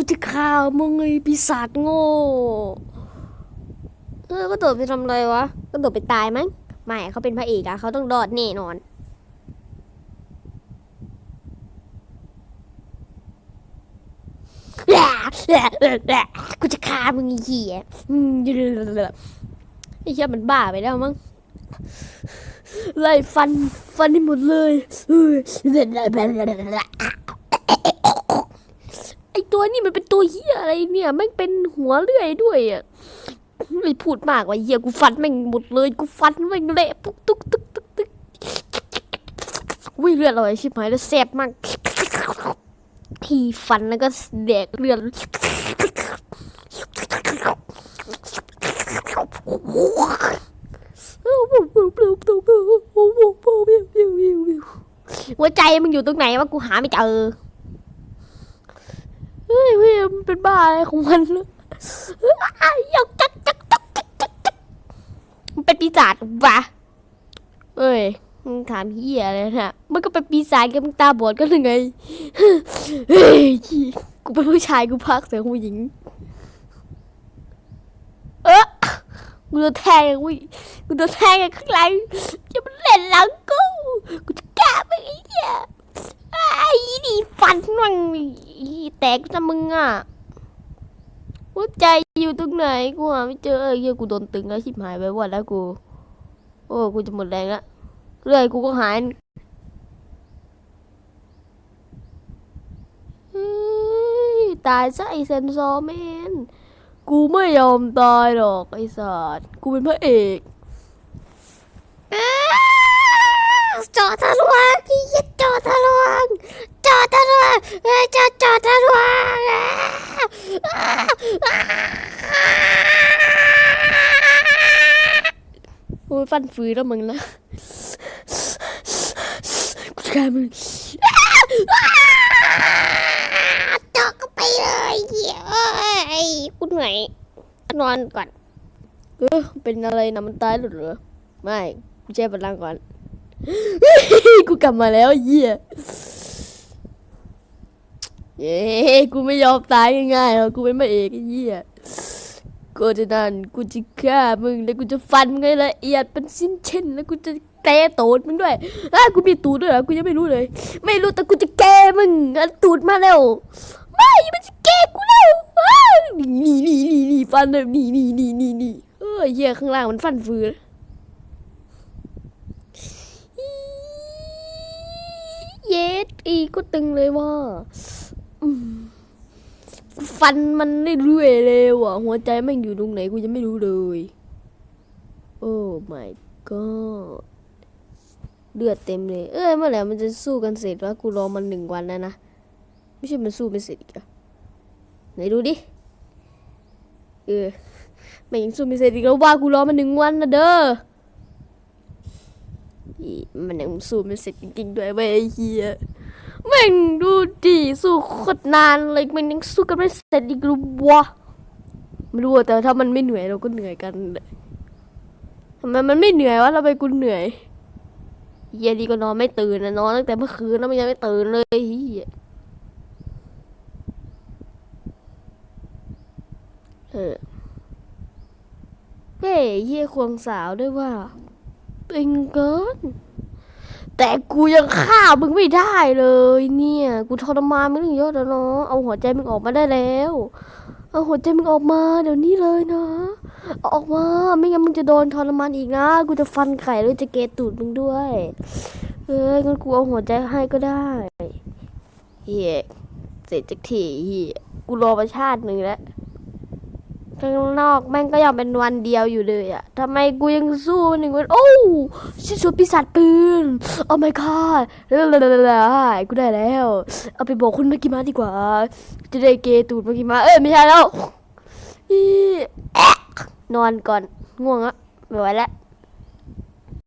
กูจะฆ่ามึงไอ้ปีศาจโง่เออก็โดดไปทำอะไรวะก็โดดไปตายมั้งไม่เขาเป็นพระเอกอะเขาต้องรอดแน่นอนกูจะฆ่ามึงไอ้เหี้ยไอ้เหี้ยมันบ้าไปแล้วมั้งไล่ฟัน ฟันให้หมดเลย อตัวนี่มันเป็นตัวเหี้ยอะไรเนี่ยแม่งเป็นหัวเลื่อยด้วยอะไม่พูดมากว่าเหี้ยกูฟันแม่งหมดเลยกูฟันแม่งเละปุ๊กตุ๊กตุ๊กตุ๊กตุ๊กวิ่งเลือดลอยชิบหายแล้วแสบมากทีฟันแล้วก็แดกเลือดหัวใจมันอยู่ตรงไหนวะกูหาไม่เจอ เฮ้ยเว้ยมันเป็นบ้าอะไรของมันเนี่ยยกจักจักจักจักจักจักมันเป็นปีศาจวะเอ้ยมึงถามเฮียอะไรนะมันก็เป็นปีศาจกับมึงตาบอดก็เลยไงเฮ้ยกูเป็นผู้ชายกูพักเสียงผู้หญิง เออกูโดนแทงวิกูโดนแทงอย่างข้างหลังจะมันเล่นหลังกู กูจะแก้ไปไอ้เหี้ยไอ้นี่ฟันมัน แตกจะมึงอะหัวใจอยู่ตรงไหนกูหาไม่เจอไอ้เหี้ยกูโดนตึงแล้วชิบหายไปหมดแล้วกู โอ้กูจะหมดแรงละเรื่อยกูก็หายตายซะไอเซนซอร์แมนกูไม่ยอมตายหรอกไอสัตว์กูเป็นพระเอก โอ้ยฟันฟืนแล้วมึงนะกูจะฆ่ามึงจาะก็ไปเลยเหี้ยเอ้กูเหนื่อยนอนก่อนเออเป็นอะไรนะมันตายหรือเหรอไม่กูแช่พลังก่อน กูกลับมาแล้วเหี้ย เย้กูไม่ยอมตายง่ายๆหรอกกูเป็นพระเอกไอ้เหี้ยกูจะนั่นกูจะฆ่ามึงแล้วกูจะฟันมึงให้ละเอียดเป็นสิ้นเช่นแล้วกูจะแกตูดมึงด้วยอ้ากูมีตูดด้วยเหรอกูยังไม่รู้เลย ไม่รู้แต่กูจะแกมึงตูดมาแล้วไม่มันจะแกกูแล้วนี่นี่นี่นี่ฟันแบบนี่นี่นี่นี่นี่เออเหี้ยข้างล่างมันฟันฟืนเย็ดอีก็ตึงเลยว่า ฟันมันเรื่อยๆเลยว่ะ หัวใจแม่งอยู่ตรงไหนกูยังไม่รู้เลย โอ้ my god เลือดเต็มเลย เอ้ยเมื่อไหร่มันจะสู้กันเสร็จวะกูรอมันหนึ่งวันแล้วนะ ไม่ใช่มันสู้ไม่เสร็จอีกเหรอไหนดูดิ เออแม่งยังสู้ไม่เสร็จอีกแล้วว่ากูรอมันหนึ่งวันนะเด้อมันยังสู้ไม่เสร็จจริงๆด้วยเว้ยไอ้เฮียแม่งดูดิ โคตรนานเลยมันยังสู้กันไม่เสร็จอีกหรือวะไม่รู้แต่ถ้ามันไม่เหนื่อยเราก็เหนื่อยกันเลยทำไมมันไม่เหนื่อยวะเราไปกูเหนื่อยเฮียดีก็นอนไม่ตื่นนะนอนตั้งแต่เมื่อคืนแล้วมันยังไม่ตื่นเลยเฮียเออเฮ้ยเฮียควงสาวด้วยว่าตึงเกิน แต่กูยังฆ่ามึงไม่ได้เลยเนี่ย กูทรมานมึงเยอะแล้วเนาะเอาหัวใจมึงออกมาได้แล้ว เอาหัวใจมึงออกมาเดี๋ยวนี้เลยนะเอาออกมาไม่งั้นมึงจะโดนทรมานอีกนะ กูจะฟันไข่แล้วจะเกตูดมึงด้วย เอ้ยงั้นกูเอาหัวใจให้ก็ได้เฮียเสร็จจากทีเฮียกูรอประชาติหนึ่งแล้ว ข้างนอกแม่งก็ยังเป็นวันเดียวอยู่เลยอะทำไมกูยังสู้หนึ่งวันโอ้ชิสุดปีศาจปืน โอ้ my god เร็วๆๆกูได้แล้ว เอาไปบอกคุณเมื่อกี้มาดีกว่า จะได้เกตูดเมื่อกี้มา เอ้ยไม่ใช่แล้ว นอนก่อนง่วงอะไม่ไหวแล้ว